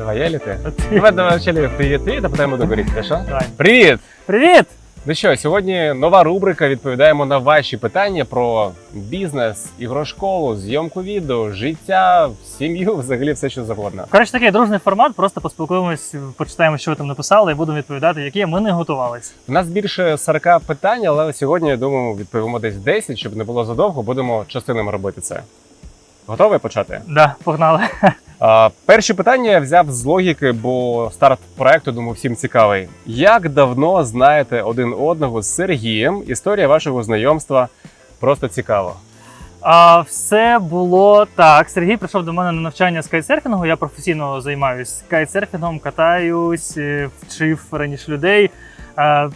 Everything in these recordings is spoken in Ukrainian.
Давай, я или ты? Давай, давай вначале привіт, привіт, а потім буду говорити, хорошо? Давай. Привіт! Привіт! Ну що, сьогодні нова рубрика. Відповідаємо на ваші питання про бізнес, ігрошколу, зйомку відео, життя, сім'ю, взагалі все, що завгодно. Коротше, такий дружний формат. Просто поспілкуємось, почитаємо, що ви там написали, і будемо відповідати, які ми не готувались. У нас більше 40 питань, але сьогодні, я думаю, відповімо десь 10, щоб не було задовго, будемо частинами робити це. Готовий почати? Да, погнали. А, перші питання я взяв з логіки, бо старт проекту, думаю, всім цікавий. Як давно знаєте один одного з Сергієм? Історія вашого знайомства просто цікаво. А все було так. Сергій прийшов до мене на навчання з кайтсерфінгу. Я професійно займаюся кайтсерфінгом, катаюсь, е, вчив раніше людей. е,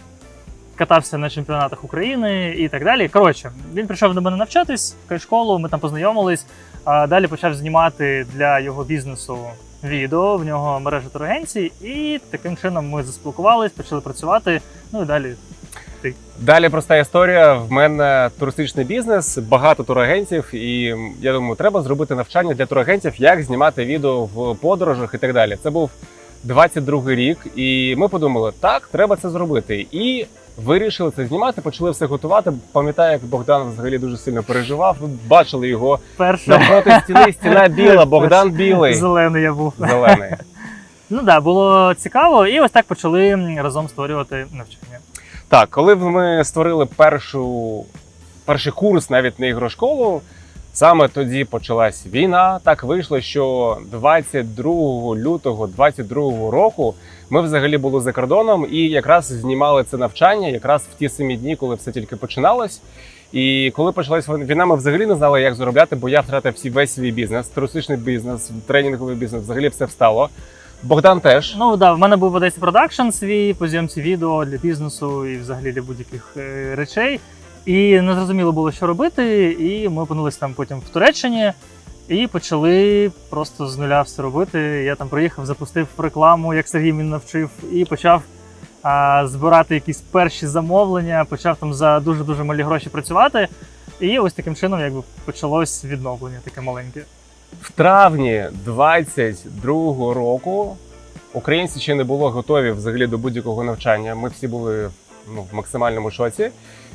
Катався на чемпіонатах України і так далі. Коротше, він прийшов до мене навчатись в кайшколу, ми там познайомились. А далі почав знімати для його бізнесу відео. В нього мережа турагенцій, і таким чином ми заспілкувались, почали працювати. Ну і далі Далі проста історія. В мене туристичний бізнес, багато турагентів, і я думаю, треба зробити навчання для турагентів, як знімати відео в подорожах і так далі. Це був 22 рік, і ми подумали, так, треба це зробити. І вирішили це знімати, почали все готувати. Пам'ятаю, як Богдан взагалі дуже сильно переживав. Ви бачили його перше навпроти стіни, стіна біла, Богдан білий, зелений я був. зелений. Ну так, да, було цікаво, і ось так почали разом створювати навчання. Так, коли ми створили першу, перший курс навіть на ігрошколу, саме тоді почалась війна. Так вийшло, що 22 лютого 22 року ми взагалі були за кордоном і якраз знімали це навчання, якраз в ті самі дні, коли все тільки починалось. І коли почалась війна, ми взагалі не знали, як заробляти, бо я втратив всі весь свій бізнес, туристичний бізнес, тренінговий бізнес, взагалі все встало. Богдан теж. Ну да, в мене був в Одесі продакшн свій по зйомці відео для бізнесу і взагалі для будь-яких е, речей. І не зрозуміло було, що робити. І ми опинились там потім в Туреччині і почали просто з нуля все робити. Я там приїхав, запустив рекламу, як Сергій мене навчив, і почав а, збирати якісь перші замовлення, почав там за дуже дуже малі гроші працювати. І ось таким чином якби почалось відновлення таке маленьке. В травні 22-го року українці ще не були готові взагалі до будь-якого навчання. Ми всі були ну, в максимальному шоці.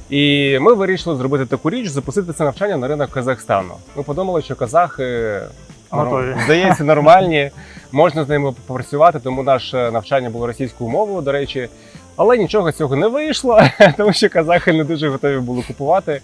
І ми вирішили зробити таку річ, запустити це навчання на ринок Казахстану. Ми подумали, що казахи ну, Готові. здається нормальні, можна з ними попрацювати, тому наше навчання було російською мовою, до речі. Але нічого з цього не вийшло, тому що казахи не дуже готові були купувати.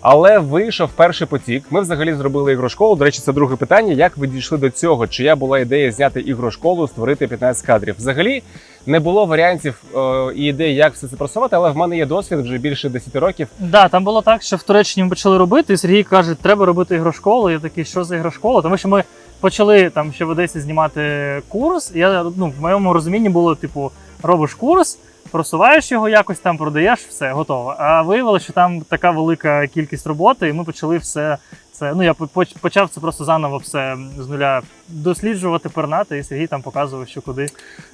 Але вийшов перший потік. Ми взагалі зробили ігрошколу. До речі, це друге питання. Як ви дійшли до цього? Чия була ідея зняти ігрошколу, створити 15 кадрів? Взагалі не було варіантів е, і ідей, як все це просувати, але в мене є досвід вже більше 10 років. Да, там було так, що в Туреччині ми почали робити, і Сергій каже, треба робити ігрошколу. Я такий, що за ігрошкола? Тому що ми почали там ще в Одесі знімати курс. І я ну, в моєму розумінні було, типу, робиш курс, просуваєш його якось там, продаєш, все, готово. А виявилося, що там така велика кількість роботи, і ми почали все це. Ну я почав це просто заново все з нуля досліджувати, пернати, і Сергій там показував, що куди.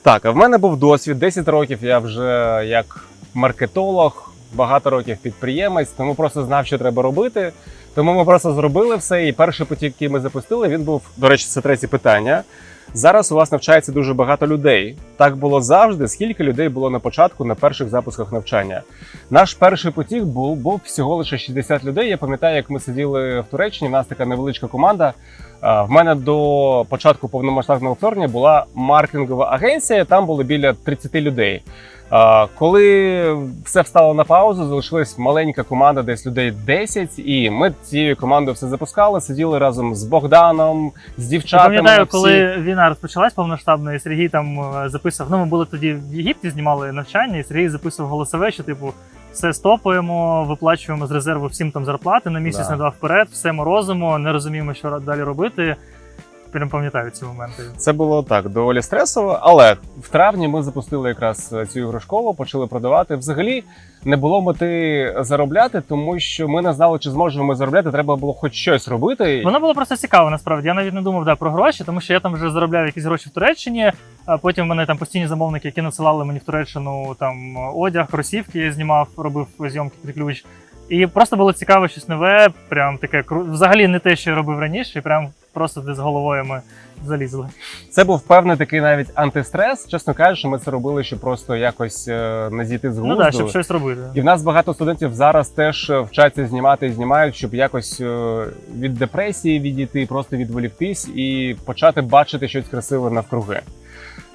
Так, а в мене був досвід 10 років. Я вже як маркетолог, багато років підприємець, тому просто знав, що треба робити. Тому ми просто зробили все. І перший потік, який ми запустили, він був, до речі, це третє питання. Зараз у вас навчається дуже багато людей. Так було завжди. Скільки людей було на початку на перших запусках навчання? Наш перший потік був, був всього лише 60 людей. Я пам'ятаю, як ми сиділи в Туреччині. У нас така невеличка команда. В мене до початку повномасштабного вторгнення була маркетингова агенція. Там було біля 30 людей. Коли все встало на паузу, залишилась маленька команда, десь людей 10, і ми цією командою все запускали. Сиділи разом з Богданом, з Я дівчатами. пам'ятаю, всі. коли війна розпочалась повноштабно, і Сергій там е, записував. Ну, ми були тоді в Єгипті, знімали навчання, і Сергій записував голосове, що типу все стопуємо, виплачуємо з резерву всім там зарплати на місяць, Да. на два вперед, все морозимо, не розуміємо, що далі робити. Прям пам'ятаю ці моменти. Це було так доволі стресово, але в травні ми запустили якраз е, цю ігрошколу, почали продавати. Взагалі не було мети заробляти, тому що ми не знали, чи зможемо ми заробляти. Треба було хоч щось робити. Воно було просто цікаво, насправді. Я навіть не думав да, про гроші, тому що я там вже заробляв якісь гроші в Туреччині. А потім в мене там постійні замовники, які надсилали мені в Туреччину там одяг, кросівки я знімав, робив зйомки під ключ. І просто було цікаво щось нове, прям таке взагалі не те, що я робив раніше, і прям просто де з головою ми залізли. Це був певний такий навіть антистрес. Чесно кажучи, ми це робили, щоб просто якось е, не зійти з Ну так, щоб щось робити. І в нас багато студентів зараз теж е, вчаться знімати і знімають, щоб якось е, від депресії відійти, просто відволіктись і почати бачити щось красиве навкруги.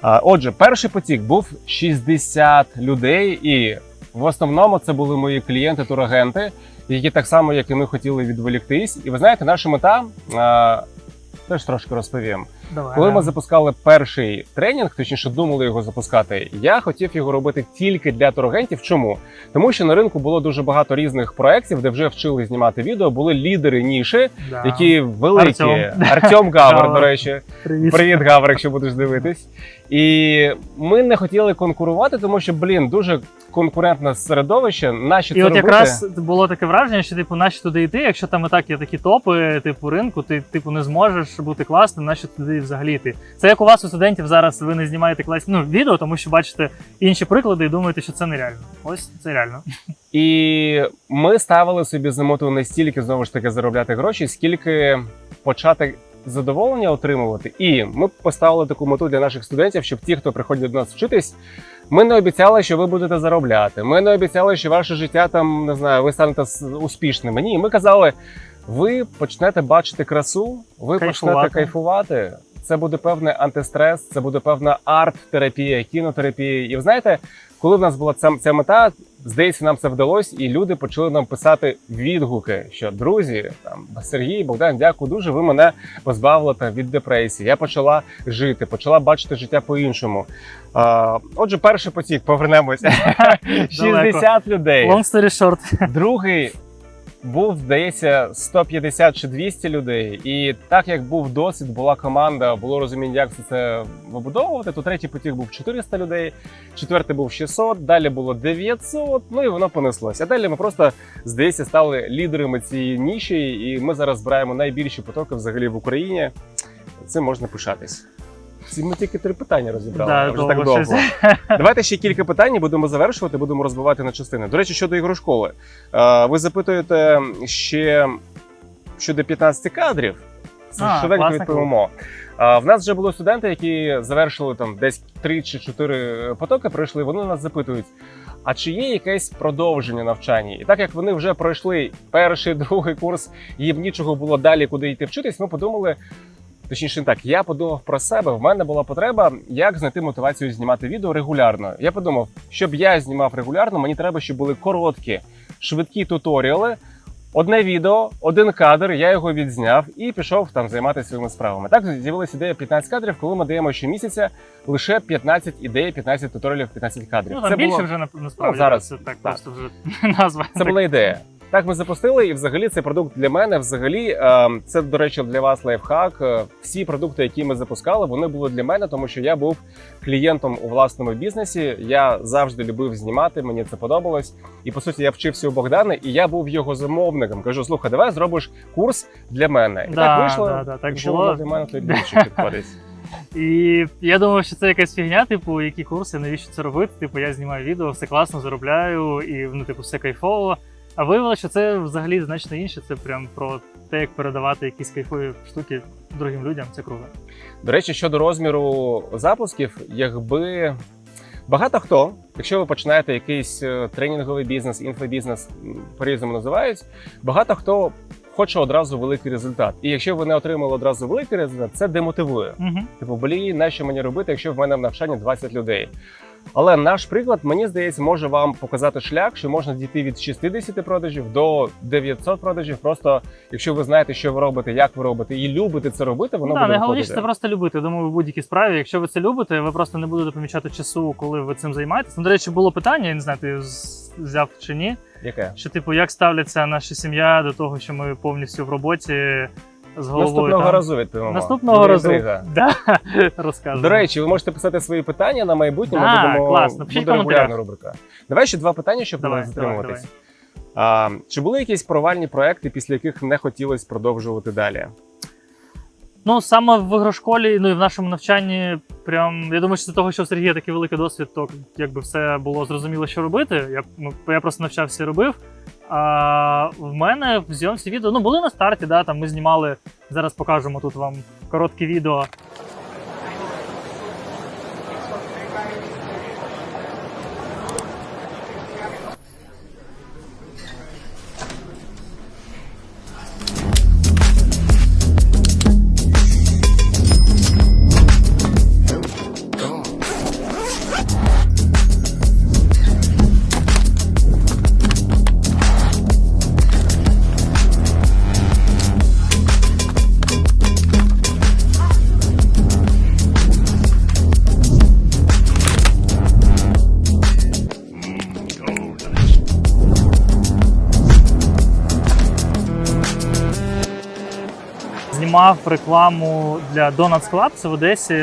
Отже, перший потік був 60 людей, і в основному це були мої клієнти, турагенти, які так само, як і ми, хотіли відволіктись. І ви знаєте, наша мета. а, Теж трошки розповім. Давай. Коли ми запускали перший тренінг, точніше думали його запускати, я хотів його робити тільки для турагентів. Чому? Тому що на ринку було дуже багато різних проєктів, де вже вчили знімати відео, були лідери ніші, Да. які великі. Артем. Гавер. до речі. Привіт. Привіт, Гавер, якщо будеш дивитись. І ми не хотіли конкурувати, тому що, блін, дуже конкурентне середовище. Наші І це от робити. якраз було таке враження, що типу, наші туди йти, якщо там і так є такі топи, типу ринку, ти типу не зможеш бути класним, наші туди взагалі йти. Це як у вас у студентів зараз ви не знімаєте класні ну, відео, тому що бачите інші приклади і думаєте, що це нереально. Ось це реально. І ми ставили собі за мету не стільки знову ж таки заробляти гроші, скільки почати задоволення отримувати. І ми поставили таку мету для наших студентів, щоб ті, хто приходять до нас вчитись, ми не обіцяли, що ви будете заробляти. Ми не обіцяли, що ваше життя там не знаю, ви станете успішними. Ні, ми казали, ви почнете бачити красу, ви почнете Кайфувати. кайфувати. Це буде певний антистрес, це буде певна арт-терапія, кінотерапія. І ви знаєте, коли в нас була ця, ця мета, здається, нам це вдалося, і люди почали нам писати відгуки, що друзі, там Сергій, Богдан, дякую дуже. Ви мене позбавили там, від депресії. Я почала жити, почала бачити життя по-іншому. А, отже, перший потік, повернемося. 60 людей. Long story short. Другий був, здається, 150 чи 200 людей. І так як був досвід, була команда, було розуміння, як це вибудовувати, то третій потік був 400 людей, четвертий був 600, далі було 900, ну і воно понеслося. А далі ми просто, здається, стали лідерами цієї ніші, і ми зараз збираємо найбільші потоки взагалі в Україні. Цим можна пишатись. Ці ми тільки три питання розібрали. Да, вже так довго довго. щось. Давайте ще кілька питань будемо завершувати, будемо розбивати на частини. До речі, щодо ігрошколи. Е, Ви запитуєте ще щодо 15 кадрів. А, швиденько відповімо. Е, В нас вже були студенти, які завершили там десь 3 чи 4 потоки, пройшли. Вони нас запитують. А чи є якесь продовження навчання? І так як вони вже пройшли перший, другий курс, їм нічого було далі, куди йти вчитись, ми подумали. Точніше, не так, я подумав про себе. В мене була потреба, як знайти мотивацію знімати відео регулярно. Я подумав, щоб я знімав регулярно, мені треба, щоб були короткі, швидкі туторіали. Одне відео, один кадр, я його відзняв і пішов там займатися своїми справами. Так з'явилася ідея 15 кадрів, коли ми даємо щомісяця лише 15 ідей, 15 туторіалів, 15 кадрів. Ну там більше було... вже на- насправді. Ну, зараз, це так, так. просто вже назва. Це була ідея. Так ми запустили, і взагалі цей продукт для мене. Взагалі, е, це до речі, для вас лайфхак. Е, Всі продукти, які ми запускали, вони були для мене, тому що я був клієнтом у власному бізнесі. Я завжди любив знімати, мені це подобалось. І по суті, я вчився у Богдана, і я був його замовником. Кажу: слухай, давай зробиш курс для мене. І Да, так вийшло. да, да, так Якщо було. воно для мене, то більше підходить. І я думав, що це якась фігня, типу, які курси, навіщо це робити? Типу, я знімаю відео, все класно, заробляю, і ну, типу, все кайфово. А виявилося, що це взагалі значно інше. Це прям про те, як передавати якісь кайфові штуки другим людям. Це круто. До речі, щодо розміру запусків, якби багато хто, якщо ви починаєте якийсь е, тренінговий бізнес, інфобізнес по-різному називають, багато хто хоче одразу великий результат. І якщо ви не отримали одразу великий результат, це демотивує. Угу. Типу, блін, нащо мені робити, якщо в мене в навчанні 20 людей. Але наш приклад, мені здається, може вам показати шлях, що можна дійти від 60 продажів до 900 продажів. Просто якщо ви знаєте, що ви робите, як ви робите, і любите це робити, воно Да, буде найголовніше це просто любити. Я Думаю, в будь-якій справі. Якщо ви це любите, ви просто не будете помічати часу, коли ви цим займаєтесь. Ну, до речі, було питання, я не знаю, ти взяв чи ні. Яке? Що, типу, як ставляться наша сім'я до того, що ми повністю в роботі з головою. Наступного там. разу відповімо. Наступного Буде разу. інтрига. Да, розкажемо. До речі, ви можете писати свої питання на майбутнє. Да, ми будемо клас. Напишіть буде регулярна рубрика. Давай ще два питання, щоб Давай, не затримуватись. давай, А, чи були якісь провальні проекти, після яких не хотілося продовжувати далі? Ну, саме в ігрошколі, ну і в нашому навчанні, прям я думаю, що з того, що в Сергія такий великий досвід, то якби все було зрозуміло, що робити. Я, ну, я просто навчався і робив. А в мене в зйомці відео ну були на старті, да, там ми знімали. Зараз покажемо тут вам коротке відео. Знімав рекламу для Donuts Club, це в Одесі.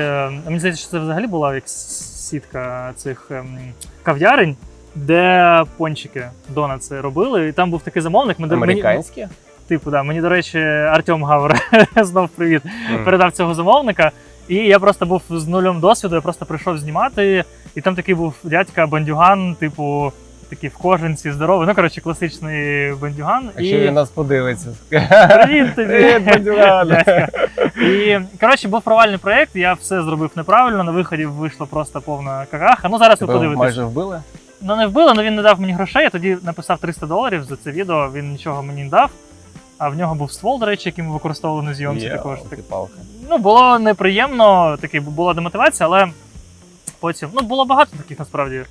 Мені здається, що це взагалі була як сітка цих ем, кав'ярень, де пончики донатси робили. І там був такий замовник. Ми, мені, типу, да, мені, до речі, Артем Гавр знов привіт. Мгм. передав цього замовника. І я просто був з нулем досвіду, я просто прийшов знімати. І там такий був дядька бандюган, типу, такий в кожанці, здоровий. Ну, коротше, класичний бандюган. Якщо він нас подивиться. Привіт тобі! Привіт, бандюган! І коротше, був провальний проєкт, я все зробив неправильно. На виході вийшло просто повна какаха. Ну зараз ви подивитесь. майже вбили? Ну не вбили, але він не дав мені грошей. Я тоді написав 300 доларів за це відео. Він нічого мені не дав. А в нього був ствол, до речі, який ми використовували на зйомці. Також так, ну було неприємно, такий була демотивація, але потім ну було багато таких насправді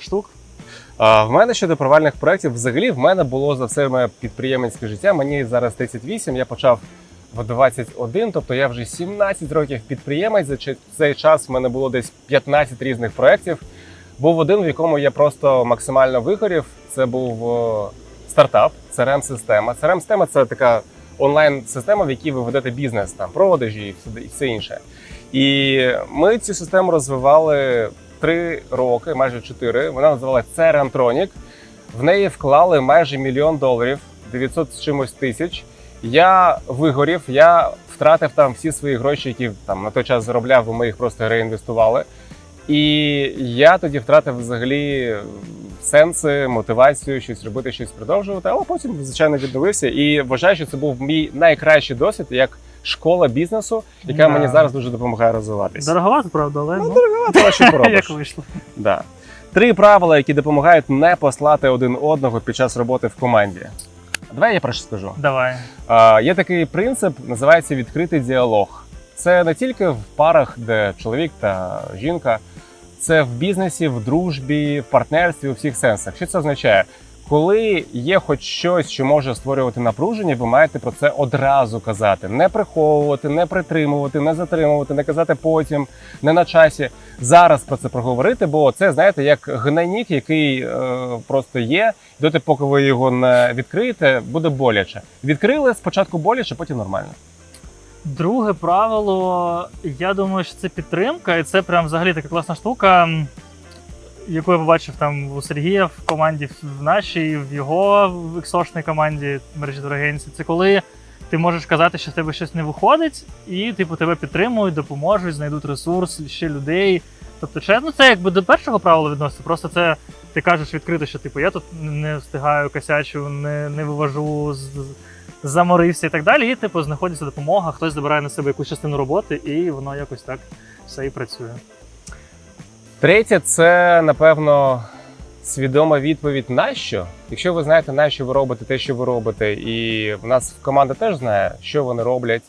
штук. В мене щодо провальних проєктів, взагалі в мене було за все моє підприємницьке життя. Мені зараз 38, я почав в 21, тобто я вже 17 років підприємець. За цей час в мене було десь 15 різних проєктів. Був один, в якому я просто максимально вигорів. Це був стартап, CRM-система. CRM-система це така онлайн-система, в якій ви ведете бізнес, там продажі і все інше. І ми цю систему розвивали три роки, майже чотири. Вона називалася CRM-Tronic. В неї вклали майже мільйон доларів, 900 з чимось тисяч. Я вигорів, я втратив там всі свої гроші, які там на той час заробляв, бо ми їх просто реінвестували. І я тоді втратив взагалі сенси, мотивацію, щось робити, щось продовжувати. Але потім, звичайно, відновився і вважаю, що це був мій найкращий досвід як школа бізнесу, яка Да. мені зараз дуже допомагає розвиватися. Дороговато, правда, але ну, Дороговато, що поробиш. як вийшло. Да. Три правила, які допомагають не послати один одного під час роботи в команді. Давай я про що скажу. Давай. А, є такий принцип, називається відкритий діалог. Це не тільки в парах, де чоловік та жінка, це в бізнесі, в дружбі, в партнерстві у всіх сенсах. Що це означає? Коли є хоч щось, що може створювати напруження, ви маєте про це одразу казати, не приховувати, не притримувати, не затримувати, не казати потім, не на часі. Зараз про це проговорити, бо це знаєте, як гнойник, який е, просто є. Доти, поки ви його не відкриєте, буде боляче. Відкрили спочатку боляче, потім нормально. Друге правило, я думаю, що це підтримка, і це прям взагалі така класна штука, яку я побачив там у Сергія в команді, в нашій, в його в іксошній команді мережі турагенції. Це коли ти можеш казати, що в тебе щось не виходить, і типу тебе підтримують, допоможуть, знайдуть ресурс, ще людей. Тобто, чи- ну, це якби до першого правила відноситься. Просто це ти кажеш відкрито, що типу я тут не встигаю косячу, не, не вивожу заморився і так далі. І типу знаходиться допомога, хтось забирає на себе якусь частину роботи, і воно якось так все і працює. Третє, це напевно свідома відповідь на що. Якщо ви знаєте, на що ви робите те, що ви робите, і в нас команда теж знає, що вони роблять,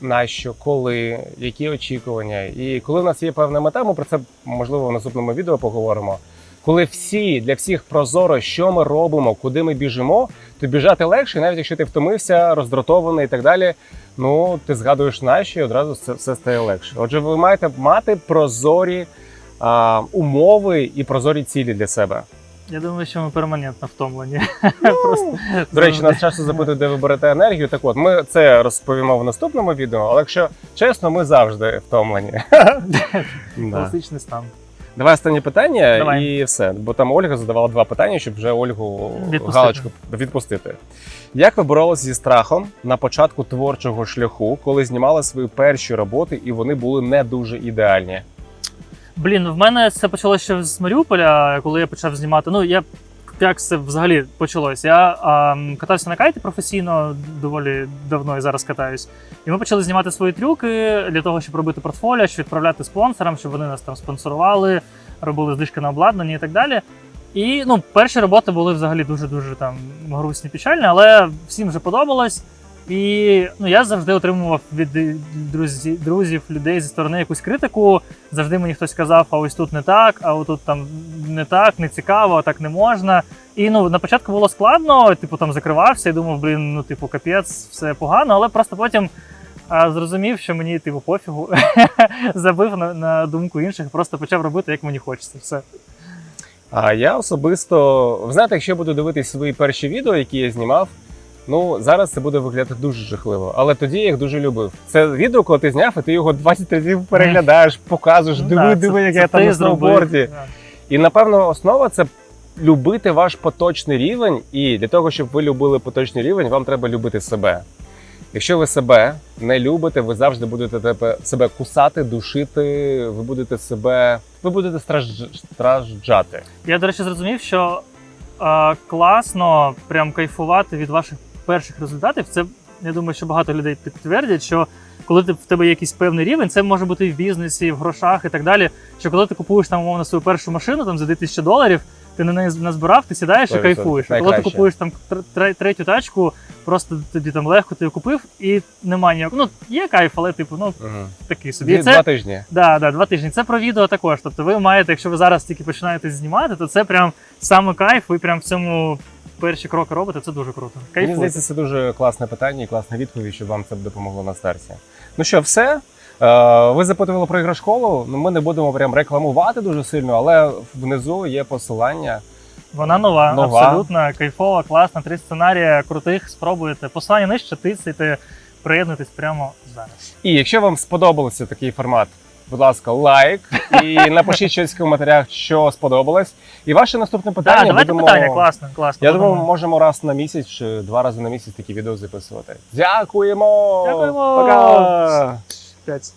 на що, коли, які очікування. І коли в нас є певна мета, ми про це можливо в наступному відео поговоримо. Коли всі для всіх прозоро, що ми робимо, куди ми біжимо, то біжати легше, навіть якщо ти втомився, роздратований і так далі. Ну ти згадуєш наші, і одразу все, стає легше. Отже, ви маєте мати прозорі а, умови і прозорі цілі для себе. Я думаю, що ми перманентно втомлені. Просто До речі, нас часто запитують, де ви берете енергію. Так от, ми це розповімо в наступному відео, але якщо чесно, ми завжди втомлені. Класичний стан. Давай останнє питання Давай. і все. Бо там Ольга задавала два питання, щоб вже Ольгу Відпустити. галочку відпустити. Як ви боролися зі страхом на початку творчого шляху, коли знімали свої перші роботи, і вони були не дуже ідеальні? Блін, в мене це почалося ще з Маріуполя, коли я почав знімати. Ну, я як це взагалі почалось? Я а, катався на кайті професійно доволі давно і зараз катаюсь. І ми почали знімати свої трюки для того, щоб робити портфоліо, щоб відправляти спонсорам, щоб вони нас там спонсорували, робили знижки на обладнання і так далі. І ну, перші роботи були взагалі дуже-дуже там грустні, печальні, але всім вже подобалось. І ну, я завжди отримував від е, друзі, друзів, людей зі сторони якусь критику. Завжди мені хтось казав, а ось тут не так, а отут там не так, не цікаво, так не можна. І ну на початку було складно, типу там закривався і думав, блін, ну типу, капець, все погано, але просто потім а, зрозумів, що мені типу пофігу, забив на, на думку інших, просто почав робити, як мені хочеться. Все. А я особисто, знаєте, якщо буду дивитись свої перші відео, які я знімав, ну зараз це буде виглядати дуже жахливо. Але тоді я їх дуже любив. Це відео, коли ти зняв, і ти його 20 разів переглядаєш, показуєш, Ну, диви, да, диви, це- як це я там на сноуборді. Да. І напевно основа це любити ваш поточний рівень. І для того, щоб ви любили поточний рівень, вам треба любити себе. Якщо ви себе не любите, ви завжди будете тебе себе кусати, душити, ви будете себе, ви будете страж- стражджати. Я, до речі, зрозумів, що е, класно прям кайфувати від ваших перших результатів. Це я думаю, що багато людей підтвердять, що коли ти в тебе є якийсь певний рівень, це може бути і в бізнесі, і в грошах, і так далі. Що коли ти купуєш там умовно свою першу машину там за 2000 доларів, ти на неї назбирав, ти сідаєш і кайфуєш. А коли ти купуєш там тр- третю тачку, просто тобі там легко ти купив, і немає ніякого. Ну є кайф, але типу, ну Угу. такий собі. Дві, це Два тижні. Да, да, два тижні. Це про відео також. Тобто ви маєте, якщо ви зараз тільки починаєте знімати, то це прям саме кайф, ви прям в цьому перші кроки робите, це дуже круто. Мені здається, це дуже класне питання і класна відповідь, щоб вам це допомогло на старті. Ну що, все. Е, Ви запитували про іграшколу. Ну, ми не будемо прям рекламувати дуже сильно, але внизу є посилання. Вона нова, Нова. абсолютно кайфова, класна. Три сценарії крутих. Спробуйте. Посилання нижче, тицяйте, приєднуйтесь прямо зараз. І якщо вам сподобався такий формат, будь ласка, лайк і напишіть щось в коментарях, що сподобалось. І ваше наступне питання. Так, давайте будемо... питання, класно, класно. Я думаю, ми можемо раз на місяць чи два рази на місяць такі відео записувати. Дякуємо! Дякуємо! Пока! П'ять.